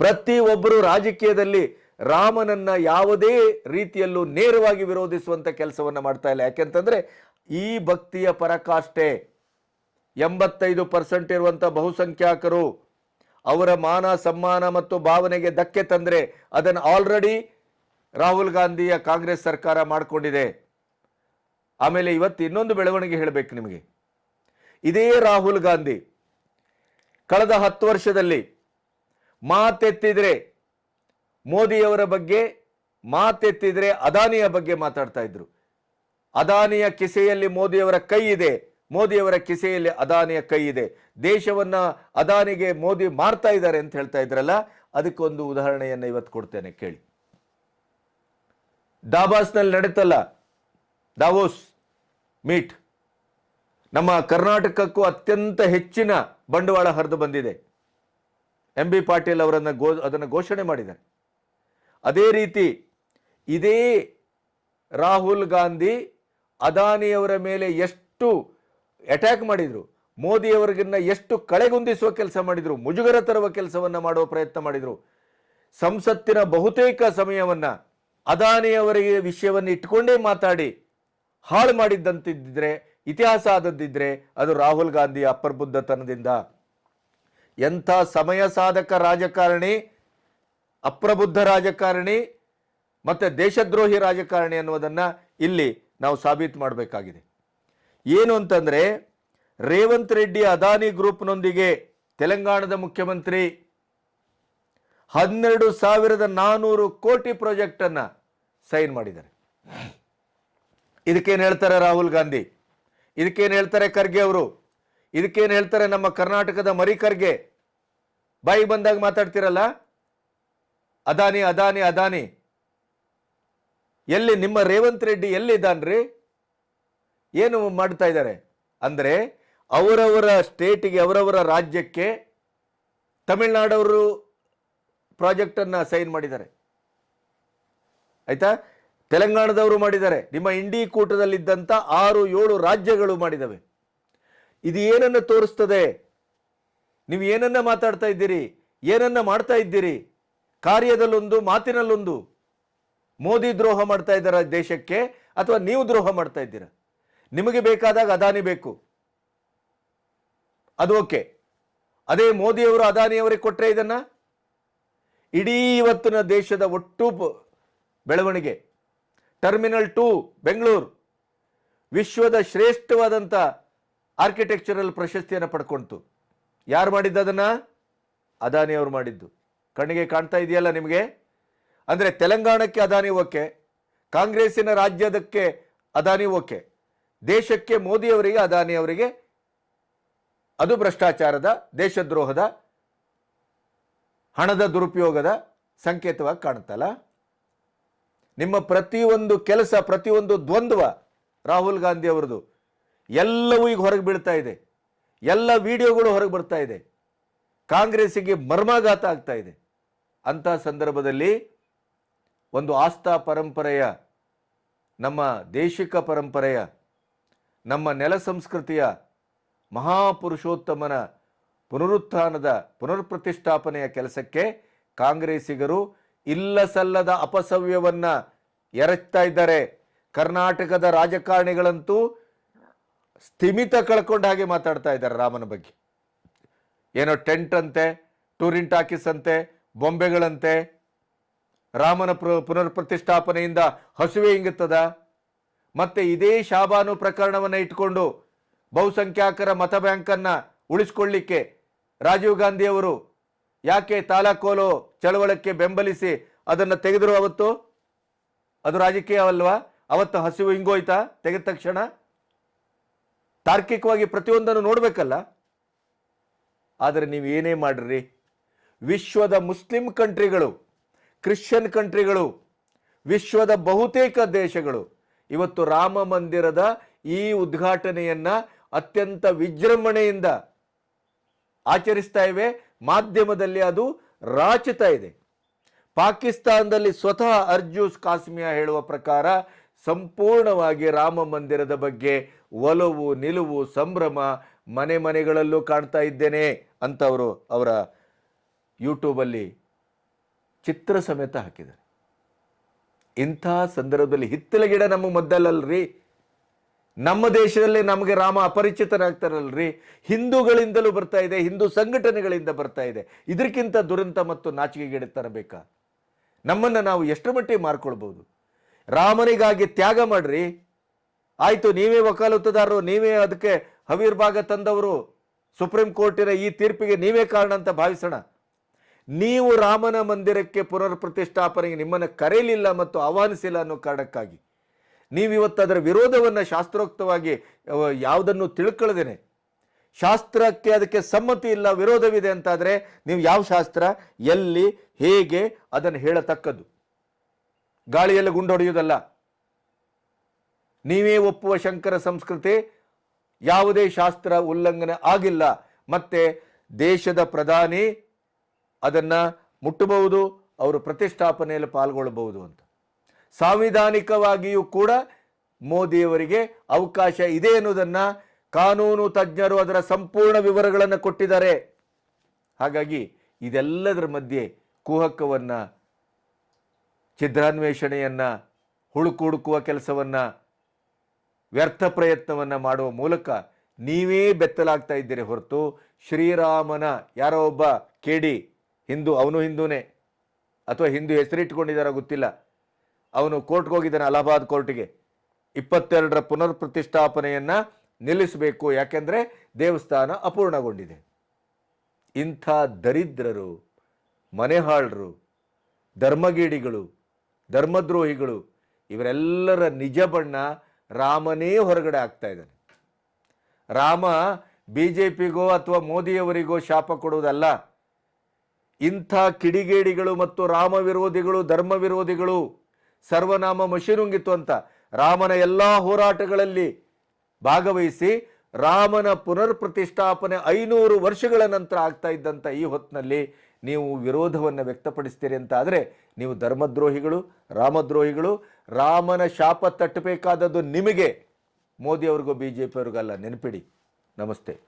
ಪ್ರತಿ ಒಬ್ಬರು ರಾಜಕೀಯದಲ್ಲಿ ರಾಮನನ್ನ ಯಾವುದೇ ರೀತಿಯಲ್ಲೂ ನೇರವಾಗಿ ವಿರೋಧಿಸುವಂತ ಕೆಲಸವನ್ನ ಮಾಡ್ತಾ ಇಲ್ಲ. ಯಾಕೆಂತಂದ್ರೆ ಈ ಭಕ್ತಿಯ ಪರಕಾಷ್ಠೆ ಎಂಬತ್ತೈದು ಪರ್ಸೆಂಟ್ ಇರುವಂಥ ಬಹುಸಂಖ್ಯಾತರು ಅವರ ಮಾನ, ಸಮ್ಮಾನ ಮತ್ತು ಭಾವನೆಗೆ ಧಕ್ಕೆ ತಂದರೆ ಅದನ್ನು ಆಲ್ರೆಡಿ ರಾಹುಲ್ ಗಾಂಧಿಯ ಕಾಂಗ್ರೆಸ್ ಸರ್ಕಾರ ಮಾಡಿಕೊಂಡಿದೆ. ಆಮೇಲೆ ಇವತ್ತು ಇನ್ನೊಂದು ಬೆಳವಣಿಗೆ ಹೇಳಬೇಕು ನಿಮಗೆ. ಇದೇ ರಾಹುಲ್ ಗಾಂಧಿ ಕಳೆದ ಹತ್ತು ವರ್ಷದಲ್ಲಿ ಮಾತೆತ್ತಿದ್ರೆ ಮೋದಿಯವರ ಬಗ್ಗೆ, ಮಾತೆತ್ತಿದ್ರೆ ಅದಾನಿಯ ಬಗ್ಗೆ ಮಾತಾಡ್ತಾ ಇದ್ರು. ಅದಾನಿಯ ಕಿಸೆಯಲ್ಲಿ ಮೋದಿಯವರ ಕೈ ಇದೆ. ಮೋದಿಯವರ ಕಿಸೆಯಲ್ಲಿ ಅದಾನಿಯ ಕೈ ಇದೆ. ದೇಶವನ್ನ ಅದಾನಿಗೆ ಮೋದಿ ಮಾರ್ತಾ ಇದ್ದಾರೆ ಅಂತ ಹೇಳ್ತಾ ಇದ್ರಲ್ಲ, ಅದಕ್ಕೊಂದು ಉದಾಹರಣೆಯನ್ನು ಇವತ್ತು ಕೊಡ್ತೇನೆ ಕೇಳಿ. ದಾಬಾಸ್ನಲ್ಲಿ ನಡೀತಲ್ಲ ದಾವೋಸ್ ಮೀಟ್. ನಮ್ಮ ಕರ್ನಾಟಕಕ್ಕೂ ಅತ್ಯಂತ ಹೆಚ್ಚಿನ ಬಂಡವಾಳ ಹರಿದು ಬಂದಿದೆ. ಎಂ ಬಿ ಪಾಟೀಲ್ ಅವರನ್ನು ಗೋ, ಅದನ್ನು ಘೋಷಣೆ ಮಾಡಿದ್ದಾರೆ. ಅದೇ ರೀತಿ ಇದೇ ರಾಹುಲ್ ಗಾಂಧಿ ಅದಾನಿಯವರ ಮೇಲೆ ಎಷ್ಟು ಅಟ್ಯಾಕ್ ಮಾಡಿದ್ರು, ಮೋದಿಯವರಿಗಿನ್ನ ಎಷ್ಟು ಕಳೆಗುಂದಿಸುವ ಕೆಲಸ ಮಾಡಿದ್ರು, ಮುಜುಗರ ತರುವ ಕೆಲಸವನ್ನ ಮಾಡುವ ಪ್ರಯತ್ನ ಮಾಡಿದ್ರು, ಸಂಸತ್ತಿನ ಬಹುತೇಕ ಸಮಯವನ್ನ ಅದಾನಿಯವರಿಗೆ ವಿಷಯವನ್ನು ಇಟ್ಕೊಂಡೇ ಮಾತಾಡಿ ಹಾಳು ಮಾಡಿದ್ದಂತಿದ್ದರೆ ಇತಿಹಾಸ ಆದದ್ದಿದ್ರೆ ಅದು ರಾಹುಲ್ ಗಾಂಧಿ ಅಪ್ರಬುದ್ಧತನದಿಂದ ಎಂಥ ಸಮಯ ಸಾಧಕ ರಾಜಕಾರಣಿ, ಅಪ್ರಬುದ್ಧ ರಾಜಕಾರಣಿ ಮತ್ತೆ ದೇಶದ್ರೋಹಿ ರಾಜಕಾರಣಿ ಅನ್ನುವುದನ್ನ ಇಲ್ಲಿ ನಾವು ಸಾಬೀತು ಮಾಡಬೇಕಾಗಿದೆ. ಏನು ಅಂತಂದರೆ, ರೇವಂತ್ ರೆಡ್ಡಿ ಅದಾನಿ ಗ್ರೂಪ್ನೊಂದಿಗೆ ತೆಲಂಗಾಣದ ಮುಖ್ಯಮಂತ್ರಿ ಹನ್ನೆರಡು ಸಾವಿರದ ನಾನೂರು ಕೋಟಿ ಪ್ರಾಜೆಕ್ಟ್ ಅನ್ನ ಸೈನ್ ಮಾಡಿದ್ದಾರೆ. ಇದಕ್ಕೇನು ಹೇಳ್ತಾರೆ ರಾಹುಲ್ ಗಾಂಧಿ? ಇದಕ್ಕೇನು ಹೇಳ್ತಾರೆ ಖರ್ಗೆ ಅವರು? ಇದಕ್ಕೇನು ಹೇಳ್ತಾರೆ ನಮ್ಮ ಕರ್ನಾಟಕದ ಮರಿ ಖರ್ಗೆ? ಬಾಯಿ ಬಂದಾಗ ಮಾತಾಡ್ತಿರಲ್ಲ? ಅದಾನಿ ಅದಾನಿ ಅದಾನಿ. ಎಲ್ಲಿ ನಿಮ್ಮ ರೇವಂತ್ ರೆಡ್ಡಿ ಎಲ್ಲಿದ್ದಾನ್ರಿ? ಏನು ಮಾಡ್ತಾ ಇದ್ದಾರೆ? ಅಂದರೆ ಅವರವರ ಸ್ಟೇಟಿಗೆ, ಅವರವರ ರಾಜ್ಯಕ್ಕೆ ತಮಿಳ್ನಾಡವರು ಪ್ರಾಜೆಕ್ಟನ್ನು ಸೈನ್ ಮಾಡಿದ್ದಾರೆ. ಆಯಿತಾ? ತೆಲಂಗಾಣದವರು ಮಾಡಿದ್ದಾರೆ. ನಿಮ್ಮ ಇಂಡಿ ಕೂಟದಲ್ಲಿದ್ದಂಥ ಆರು, ಏಳು ರಾಜ್ಯಗಳು ಮಾಡಿದ್ದಾವೆ ಇದು ಏನನ್ನು ತೋರಿಸ್ತದೆ? ನೀವು ಏನನ್ನ ಮಾತಾಡ್ತಾ ಇದ್ದೀರಿ? ಏನನ್ನ ಮಾಡ್ತಾ ಇದ್ದೀರಿ? ಕಾರ್ಯದಲ್ಲೊಂದು, ಮಾತಿನಲ್ಲೊಂದು. ಮೋದಿ ದ್ರೋಹ ಮಾಡ್ತಾ ಇದ್ದಾರ ದೇಶಕ್ಕೆ ಅಥವಾ ನೀವು ದ್ರೋಹ ಮಾಡ್ತಾ ಇದ್ದೀರಾ? ನಿಮಗೆ ಬೇಕಾದಾಗ ಅದಾನಿ ಬೇಕು. ಅದು ಓಕೆ. ಅದೇ ಮೋದಿಯವರು ಅದಾನಿಯವರಿಗೆ ಕೊಟ್ಟರೆ ಇದನ್ನ? ಇಡೀ ಇವತ್ತಿನ ದೇಶದ ಒಟ್ಟು ಬೆಳವಣಿಗೆ. Terminal two, Bengaluru. ವಿಶ್ವದ ಶ್ರೇಷ್ಠವಾದಂಥ ಆರ್ಕಿಟೆಕ್ಚರಲ್ ಪ್ರಶಸ್ತಿಯನ್ನು ಪಡ್ಕೊಂತು. ಯಾರು ಮಾಡಿದ್ದು ಅದನ್ನು ಅದಾನಿಯವರು ಮಾಡಿದ್ದು. ಕಣ್ಣಿಗೆ ಕಾಣ್ತಾ ಇದೆಯಲ್ಲ ನಿಮಗೆ? ಅಂದರೆ ತೆಲಂಗಾಣಕ್ಕೆ ಅದಾನಿ ಓಕೆ, ಕಾಂಗ್ರೆಸ್ಸಿನ ರಾಜ್ಯದಕ್ಕೆ ಅದಾನಿ ಓಕೆ, ದೇಶಕ್ಕೆ ಮೋದಿಯವರಿಗೆ ಅದಾನಿಯವರಿಗೆ ಅದು ಭ್ರಷ್ಟಾಚಾರದ, ದೇಶದ್ರೋಹದ, ಹಣದ ದುರುಪಯೋಗದ ಸಂಕೇತವಾಗಿ ಕಾಣುತ್ತಲ್ಲ? ನಿಮ್ಮ ಪ್ರತಿಯೊಂದು ಕೆಲಸ, ಪ್ರತಿಯೊಂದು ದ್ವಂದ್ವ ರಾಹುಲ್ ಗಾಂಧಿ ಅವರದು ಎಲ್ಲವೂ ಈಗ ಹೊರಗೆ ಬೀಳ್ತಾ ಇದೆ. ಎಲ್ಲ ವಿಡಿಯೋಗಳು ಹೊರಗೆ ಬರ್ತಾ ಇದೆ. ಕಾಂಗ್ರೆಸ್ಸಿಗೆ ಮರ್ಮಾಘಾತ ಆಗ್ತಾ ಇದೆ. ಅಂಥ ಸಂದರ್ಭದಲ್ಲಿ ಒಂದು ಆಸ್ಥಾ ಪರಂಪರೆಯ, ನಮ್ಮ ದೇಶಿಕ ಪರಂಪರೆಯ, ನಮ್ಮ ನೆಲ ಸಂಸ್ಕೃತಿಯ ಮಹಾಪುರುಷೋತ್ತಮನ ಪುನರುತ್ಥಾನದ ಪುನರ್ಪ್ರತಿಷ್ಠಾಪನೆಯ ಕೆಲಸಕ್ಕೆ ಕಾಂಗ್ರೆಸ್ಸಿಗರು ಇಲ್ಲ ಸಲ್ಲದ ಅಪಸವ್ಯವನ್ನ ಎರಚ್ತಾ ಇದ್ದಾರೆ. ಕರ್ನಾಟಕದ ರಾಜಕಾರಣಿಗಳಂತೂ ಸ್ಥಿಮಿತ ಕಳ್ಕೊಂಡ ಹಾಗೆ ಮಾತಾಡ್ತಾ ಇದ್ದಾರೆ ರಾಮನ ಬಗ್ಗೆ. ಏನೋ ಟೆಂಟ್ ಅಂತೆ ಟೂರಿಂಟ್ ಟಾಕೀಸ್ ಅಂತೆ, ಬೊಂಬೆಗಳಂತೆ ರಾಮನ ಪುನರ್ ಪ್ರತಿಷ್ಠಾಪನೆಯಿಂದ ಹಸುವೆ ಇಂಗುತ್ತದ? ಮತ್ತೆ ಇದೇ ಶಾಬಾನು ಪ್ರಕರಣವನ್ನು ಇಟ್ಕೊಂಡು ಬಹುಸಂಖ್ಯಾತರ ಮತ ಬ್ಯಾಂಕನ್ನು ಉಳಿಸ್ಕೊಳ್ಳಿಕ್ಕೆ ರಾಜೀವ್ ಗಾಂಧಿಯವರು ಯಾಕೆ ತಾಲಾಕೋಲು ಚಳವಳಕ್ಕೆ ಬೆಂಬಲಿಸಿ ಅದನ್ನು ತೆಗೆದರು ಅವತ್ತು? ಅದು ರಾಜಕೀಯ ಅಲ್ವಾ? ಅವತ್ತು ಹಸಿವು ಹಿಂಗೋಯ್ತಾ ತೆಗೆದ ತಕ್ಷಣ? ತಾರ್ಕಿಕವಾಗಿ ಪ್ರತಿಯೊಂದನ್ನು ನೋಡಬೇಕಲ್ಲ? ಆದರೆ ನೀವು ಏನೇ ಮಾಡ್ರಿ? ವಿಶ್ವದ ಮುಸ್ಲಿಂ ಕಂಟ್ರಿಗಳು ಕ್ರಿಶ್ಚಿಯನ್ ಕಂಟ್ರಿಗಳು, ವಿಶ್ವದ ಬಹುತೇಕ ದೇಶಗಳು. ಇವತ್ತು ರಾಮ ಮಂದಿರದ ಈ ಉದ್ಘಾಟನೆಯನ್ನ ಅತ್ಯಂತ ವಿಜೃಂಭಣೆಯಿಂದ ಆಚರಿಸ್ತಾ ಇವೆ. ಮಾಧ್ಯಮದಲ್ಲಿ ಅದು ರಾಚುತ್ತಾ ಇದೆ. ಪಾಕಿಸ್ತಾನದಲ್ಲಿ ಸ್ವತಃ ಅರ್ಜುಸ್ ಕಾಸ್ಮಿಯಾ ಹೇಳುವ ಪ್ರಕಾರ ಸಂಪೂರ್ಣವಾಗಿ ರಾಮ ಮಂದಿರದ ಬಗ್ಗೆ ಒಲವು, ನಿಲುವು, ಸಂಭ್ರಮ ಮನೆ ಮನೆಗಳಲ್ಲೂ ಕಾಣ್ತಾ ಇದ್ದೇನೆ ಅಂತವರು ಅವರ ಯೂಟ್ಯೂಬಲ್ಲಿ ಚಿತ್ರ ಸಮೇತ ಹಾಕಿದ್ದಾರೆ. ಇಂಥ ಸಂದರ್ಭದಲ್ಲಿ ಹಿತ್ತಲ ಗಿಡ ನಮ್ಮ ಮದ್ದಲ್ಲಲ್ರಿ ನಮ್ಮ ದೇಶದಲ್ಲಿ ನಮಗೆ ರಾಮ ಅಪರಿಚಿತನಾಗ್ತಾರಲ್ರಿ? ಹಿಂದೂಗಳಿಂದಲೂ ಬರ್ತಾ ಇದೆ, ಹಿಂದೂ ಸಂಘಟನೆಗಳಿಂದ ಬರ್ತಾ ಇದೆ. ಇದಕ್ಕಿಂತ ದುರಂತ ಮತ್ತು ನಾಚಿಕೆಗೆಡೆ ತರಬೇಕಾ? ನಮ್ಮನ್ನು ನಾವು ಎಷ್ಟು ಮಟ್ಟಿಗೆ ಮಾರ್ಕೊಳ್ಬೋದು ರಾಮನಿಗಾಗಿ ತ್ಯಾಗ ಮಾಡ್ರಿ. ಆಯಿತು, ನೀವೇ ವಕಾಲತ್ತುದಾರರು, ನೀವೇ ಅದಕ್ಕೆ ಹವಿರ್ಭಾಗ ತಂದವರು, ಸುಪ್ರೀಂ ಕೋರ್ಟಿನ ಈ ತೀರ್ಪಿಗೆ ನೀವೇ ಕಾರಣ ಅಂತ ಭಾವಿಸೋಣ. ನೀವು ರಾಮನ ಮಂದಿರಕ್ಕೆ ಪುನರ್ ಪ್ರತಿಷ್ಠಾಪನೆಗೆ ನಿಮ್ಮನ್ನು ಕರೆಯಲಿಲ್ಲ ಮತ್ತು ಆಹ್ವಾನಿಸಿಲ್ಲ ಅನ್ನೋ ಕಾರಣಕ್ಕಾಗಿ. ನೀವಿವತ್ತು ಅದರ ವಿರೋಧವನ್ನು ಶಾಸ್ತ್ರೋಕ್ತವಾಗಿ ಯಾವುದನ್ನು ತಿಳ್ಕೊಳ್ಳದೇನೆ. ಶಾಸ್ತ್ರಕ್ಕೆ ಅದಕ್ಕೆ ಸಮ್ಮತಿ ಇಲ್ಲ, ವಿರೋಧವಿದೆ ಅಂತಾದರೆ ನೀವು ಯಾವ ಶಾಸ್ತ್ರ? ಎಲ್ಲಿ, ಹೇಗೆ ಅದನ್ನು ಹೇಳತಕ್ಕದ್ದು. ಗಾಳಿಯಲ್ಲಿ ಗುಂಡು ಹೊಡೆಯುವುದಲ್ಲ. ನೀವೇ ಒಪ್ಪುವ ಶಂಕರ ಸಂಸ್ಕೃತಿ, ಯಾವುದೇ ಶಾಸ್ತ್ರ ಉಲ್ಲಂಘನೆ ಆಗಿಲ್ಲ. ಮತ್ತೆ ದೇಶದ ಪ್ರಧಾನಿ ಅದನ್ನ ಮುಟ್ಟಬಹುದು, ಅವರು ಪ್ರತಿಷ್ಠಾಪನೆಯಲ್ಲಿ ಪಾಲ್ಗೊಳ್ಳಬಹುದು ಅಂತ. ಸಾಂವಿಧಾನಿಕವಾಗಿಯೂ ಕೂಡ ಮೋದಿಯವರಿಗೆ ಅವಕಾಶ ಇದೆ ಅನ್ನೋದನ್ನ ಕಾನೂನು ತಜ್ಞರು ಅದರ ಸಂಪೂರ್ಣ ವಿವರಗಳನ್ನು ಕೊಟ್ಟಿದ್ದಾರೆ. ಹಾಗಾಗಿ ಇದೆಲ್ಲದರ ಮಧ್ಯೆ ಕುಹಕವನ್ನು ಛಿದ್ರಾನ್ವೇಷಣೆಯನ್ನು ಹುಡುಕುಹುಡುಕುವ ಕೆಲಸವನ್ನು, ವ್ಯರ್ಥ ಪ್ರಯತ್ನವನ್ನು ಮಾಡುವ ಮೂಲಕ ನೀವೇ ಬೆತ್ತಲಾಗ್ತಾ ಇದ್ದೀರಿ ಹೊರತು ಶ್ರೀರಾಮನ ಯಾರೋ ಒಬ್ಬ ಕೇಡಿ ಹಿಂದೂ, ಅವನು ಹಿಂದೂನೇ. ಅಥವಾ ಹಿಂದೂ ಹೆಸರಿಟ್ಕೊಂಡಿದ್ದಾರೋ ಗೊತ್ತಿಲ್ಲ. ಅವನು ಕೋರ್ಟ್ಗೆ ಹೋಗಿದ್ದಾನೆ, ಅಲಹಾಬಾದ್ ಕೋರ್ಟ್ಗೆ. ಇಪ್ಪತ್ತೆರಡರ ಪುನರ್ ಪ್ರತಿಷ್ಠಾಪನೆಯನ್ನು ನಿಲ್ಲಿಸಬೇಕು, ಯಾಕೆಂದರೆ ದೇವಸ್ಥಾನ ಅಪೂರ್ಣಗೊಂಡಿದೆ. ಇಂಥ ದರಿದ್ರರು, ಮನೆಹಾಳರು, ಧರ್ಮಗೀಡಿಗಳು, ಧರ್ಮದ್ರೋಹಿಗಳು, ಇವರೆಲ್ಲರ ನಿಜ ಬಣ್ಣ ರಾಮನೇ ಹೊರಗಡೆ ಆಗ್ತಾ ಇದ್ದಾನೆ. ರಾಮ ಬಿ ಜೆ ಪಿಗೋ ಅಥವಾ ಮೋದಿಯವರಿಗೋ ಶಾಪ ಕೊಡುವುದಲ್ಲ. ಇಂಥ ಕಿಡಿಗೇಡಿಗಳು ಮತ್ತು ರಾಮ ವಿರೋಧಿಗಳು ಧರ್ಮ ವಿರೋಧಿಗಳು ಸರ್ವನಾಮ ಮಶಿನುಂಗಿತು ಅಂತ ರಾಮನ ಎಲ್ಲ ಹೋರಾಟಗಳಲ್ಲಿ ಭಾಗವಹಿಸಿ ರಾಮನ ಪುನರ್ ಪ್ರತಿಷ್ಠಾಪನೆ ಐನೂರು ವರ್ಷಗಳ ನಂತರ ಆಗ್ತಾ ಇದ್ದಂಥ ಈ ಹೊತ್ತಿನಲ್ಲಿ ನೀವು ವಿರೋಧವನ್ನು ವ್ಯಕ್ತಪಡಿಸ್ತೀರಿ ಅಂತ ಆದರೆ ನೀವು ಧರ್ಮದ್ರೋಹಿಗಳು, ರಾಮದ್ರೋಹಿಗಳು, ರಾಮನ ಶಾಪ ತಟ್ಟಬೇಕಾದದ್ದು ನಿಮಗೆ ಮೋದಿಯವ್ರಿಗೂ ಬಿ ಜೆ ಪಿಯವ್ರಿಗಲ್ಲ ನೆನಪಿಡಿ. ನಮಸ್ತೆ.